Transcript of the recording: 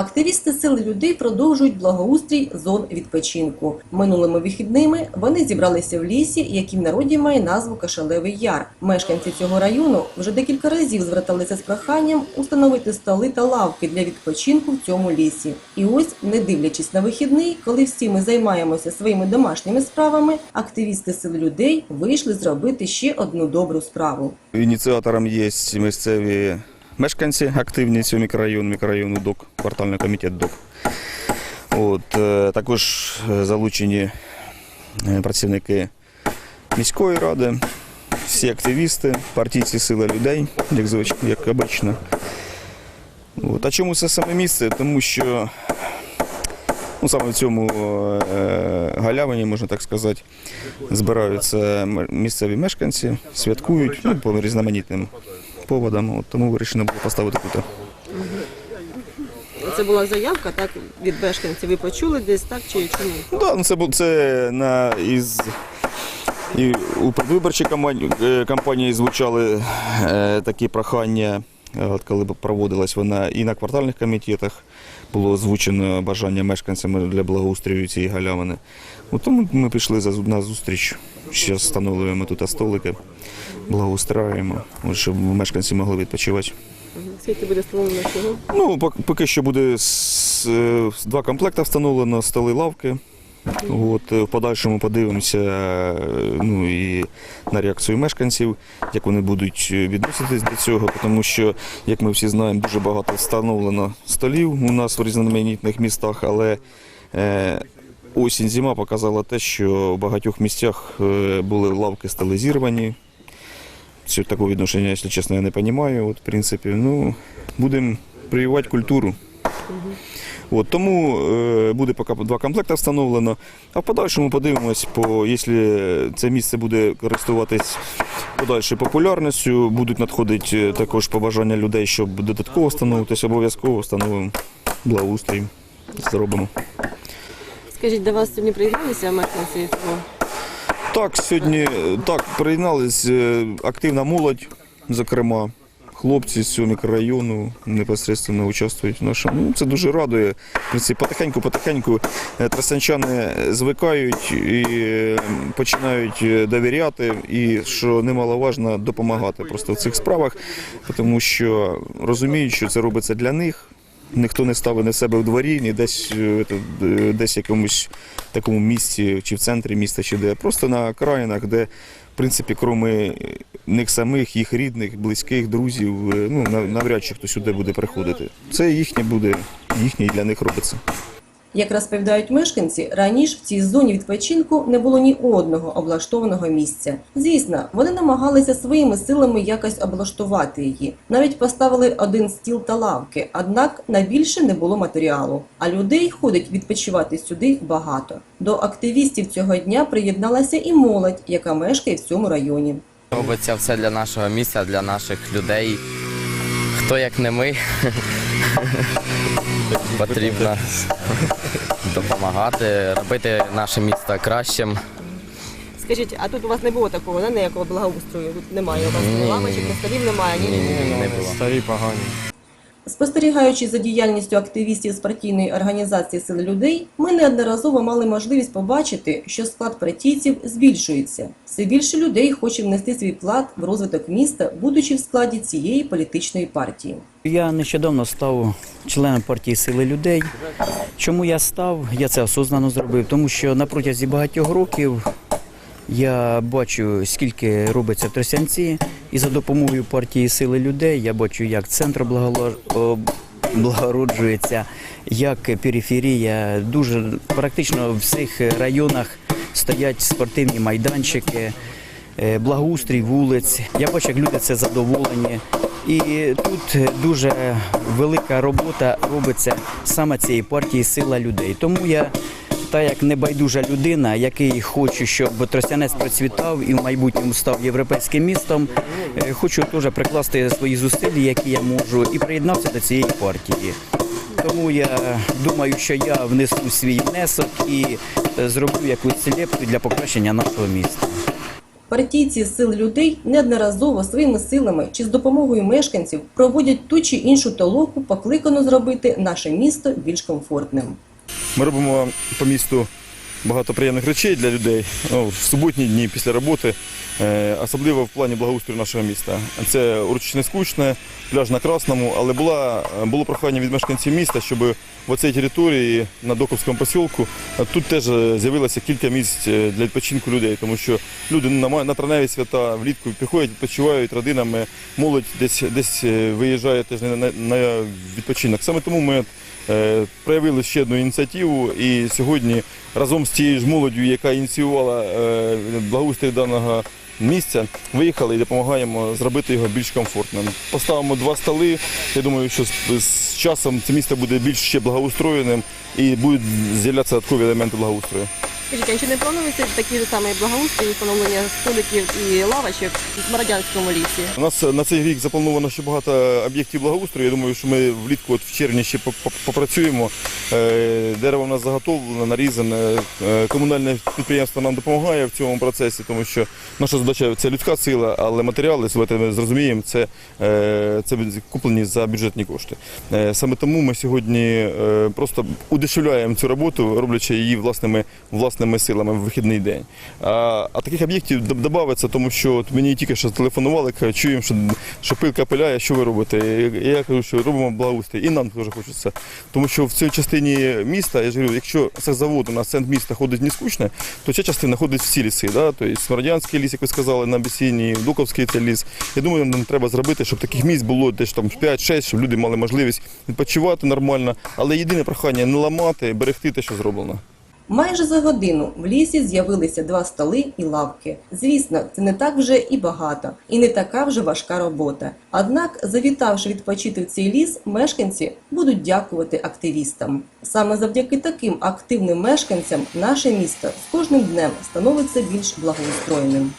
Активісти сили людей продовжують благоустрій зон відпочинку. Минулими вихідними вони зібралися в лісі, який в народі має назву Кашалевий Яр. Мешканці цього району вже декілька разів зверталися з проханням установити столи та лавки для відпочинку в цьому лісі. І ось, не дивлячись на вихідний, коли всі ми займаємося своїми домашніми справами, активісти сили людей вийшли зробити ще одну добру справу. Ініціатором є місцеві мешканці активні цього мікрорайону, мікрорайону ДОК, квартальний комітет ДОК. От, е, також е, залучені е, працівники міської ради, всі активісти, партійці сили людей, як звич- як обично. От. А чому це саме місце? Тому що ну, саме в цьому е, галявині, можна так сказати, збираються місцеві мешканці, святкують ну, по різноманітним поводам. От, тому вирішено було поставити тут. Це була заявка, так від мешканців. Ви почули десь так чи чому? Ну, да, ну, це, бу- це на, із, і у предвиборчій кампанії, е, кампанії звучали е, такі прохання, е, от коли б проводилась вона і на квартальних комітетах було озвучено бажання мешканцями для благоустрою цієї галявини. Тому ми пішли за, на зустріч. Зараз встановлюємо тут столики, благоустраємо, щоб мешканці могли відпочивати. Скільки буде встановлено чого? Ну, поки що буде два комплекти встановлено, столи лавки. От, е, в подальшому подивимося е, ну, і на реакцію мешканців, як вони будуть е, відноситись до цього, тому що, як ми всі знаємо, дуже багато встановлено столів у нас в різноманітних містах, але е, осінь зима показала те, що в багатьох місцях були лавки столи зірвані. Цього такого відношення, якщо чесно, я не розумію. От, в принципі, ну, будемо прививати культуру. От, тому е, буде поки два комплекти встановлено, а в подальшому подивимось, по, якщо це місце буде користуватись подальшою популярністю, будуть надходити е, також побажання людей, щоб додатково встановитись, обов'язково встановимо благоустрій, зробимо. Скажіть, до вас сьогодні приєдналися мешканці цього? Так, сьогодні е, так, приєднались е, активна молодь, зокрема. Хлопці з цього мікрорайону непосередньо участвують в нашому. Ну, це дуже радує. Потихеньку-потихеньку е, тростянчани звикають і починають довіряти, і що немаловажно, допомагати просто в цих справах, тому що розуміють, що це робиться для них. Ніхто не ставить на себе в дворі, ні десь, це, е, десь якомусь такому місці, чи в центрі міста, чи де. Просто на окраїнах, де, в принципі, крім них самих, їх рідних, близьких, друзів, е, ну, навряд чи хто сюди буде приходити. Це їхнє буде, їхнє для них робиться. Як розповідають мешканці, раніше в цій зоні відпочинку не було ні одного облаштованого місця. Звісно, вони намагалися своїми силами якось облаштувати її. Навіть поставили один стіл та лавки, однак на більше не було матеріалу. А людей ходить відпочивати сюди багато. До активістів цього дня приєдналася і молодь, яка мешкає в цьому районі. Робиться все для нашого місця, для наших людей. Хто як не ми, потрібно допомагати, робити наше місто кращим. Скажіть, а тут у вас не було такого, да, ніякого благоустрою? Тут немає у вас Ні. ні лавочок, столів немає, ні, ні, ні. Не було. Старі погані. Спостерігаючи за діяльністю активістів з партійної організації Сили людей, ми неодноразово мали можливість побачити, що склад партійців збільшується. Все більше людей хоче внести свій вклад в розвиток міста, будучи в складі цієї політичної партії. Я нещодавно став членом партії Сили людей. Чому я став? Я це осознано зробив, тому що на протязі багатьох років я бачу, скільки робиться в Тростянці, і за допомогою партії Сили людей я бачу, як центр благороджується, як периферія. Дуже практично в всіх районах стоять спортивні майданчики е, благоустрій вулиць. Я бачу, як люди це задоволені. І тут дуже велика робота робиться саме цієї партії Сила людей. Тому я, та як небайдужа людина, який хочу, щоб Тростянець процвітав і в майбутньому став європейським містом, е, хочу теж прикласти свої зусилля, які я можу, і приєднався до цієї партії. Тому я думаю, що я внесу свій внесок і е, зроблю якусь лепту для покращення нашого міста. Партійці сил людей неодноразово своїми силами чи з допомогою мешканців проводять ту чи іншу толоку, покликану зробити наше місто більш комфортним. Ми робимо по місту багато приємних речей для людей ну, в суботні дні після роботи, е, особливо в плані благоустрою нашого міста. Це урочисне скучне, пляж на Красному, але була, було прохання від мешканців міста, щоб в оцій території на Доковському посілку тут теж е, з'явилося кілька місць е, для відпочинку людей, тому що люди на, травневі свята влітку приходять, відпочивають родинами, молодь десь, десь виїжджає теж на, відпочинок. Саме тому ми проявили ще одну ініціативу і сьогодні разом з тією ж молоддю, яка ініціювала е, благоустрій даного місця, виїхали і допомагаємо зробити його більш комфортним. Поставимо два столи. Я думаю, що з, з часом це місто буде більш ще благоустроєним і будуть з'являтися додаткові елементи благоустрою. Скажіть, а чи не планується такі ж самі благоустрій, встановлення столиків і лавочок в Смородянському лісі? У нас на цей рік заплановано ще багато об'єктів благоустрою. Я думаю, що ми влітку от в червні ще поп- поп- попрацюємо. Е, Дерево в нас заготовлено, нарізане. Е, Комунальне підприємство нам допомагає в цьому процесі, тому що наша задача це людська сила, але матеріали, ми зрозуміємо, це, е, це куплені за бюджетні кошти. Саме тому ми сьогодні просто удешевляємо цю роботу, роблячи її власними, власними силами в вихідний день. А, а таких об'єктів додається, тому що от мені тільки що телефонували, чуємо, що, що пилка пиляє, що ви робите. І Я кажу, що робимо благоустрій. І нам теж хочеться. Тому що в цій частині міста, я ж говорю, якщо це завод у нас центр міста ходить не скучно, то ця частина ходить всі ліси. Да? Тобто Смородянський ліс, як ви сказали, на Бесіні, Дуковський це ліс. Я думаю, нам треба зробити, щоб таких місць було десь там 5-6, щоб люди мали можливість відпочивати нормально. Але єдине прохання не ламати, берегти те, що зроблено. Майже за годину в лісі з'явилися два столи і лавки. Звісно, це не так вже і багато, і не така вже важка робота. Однак, завітавши відпочити в цей ліс, мешканці будуть дякувати активістам. Саме завдяки таким активним мешканцям наше місто з кожним днем становиться більш благоустроєним.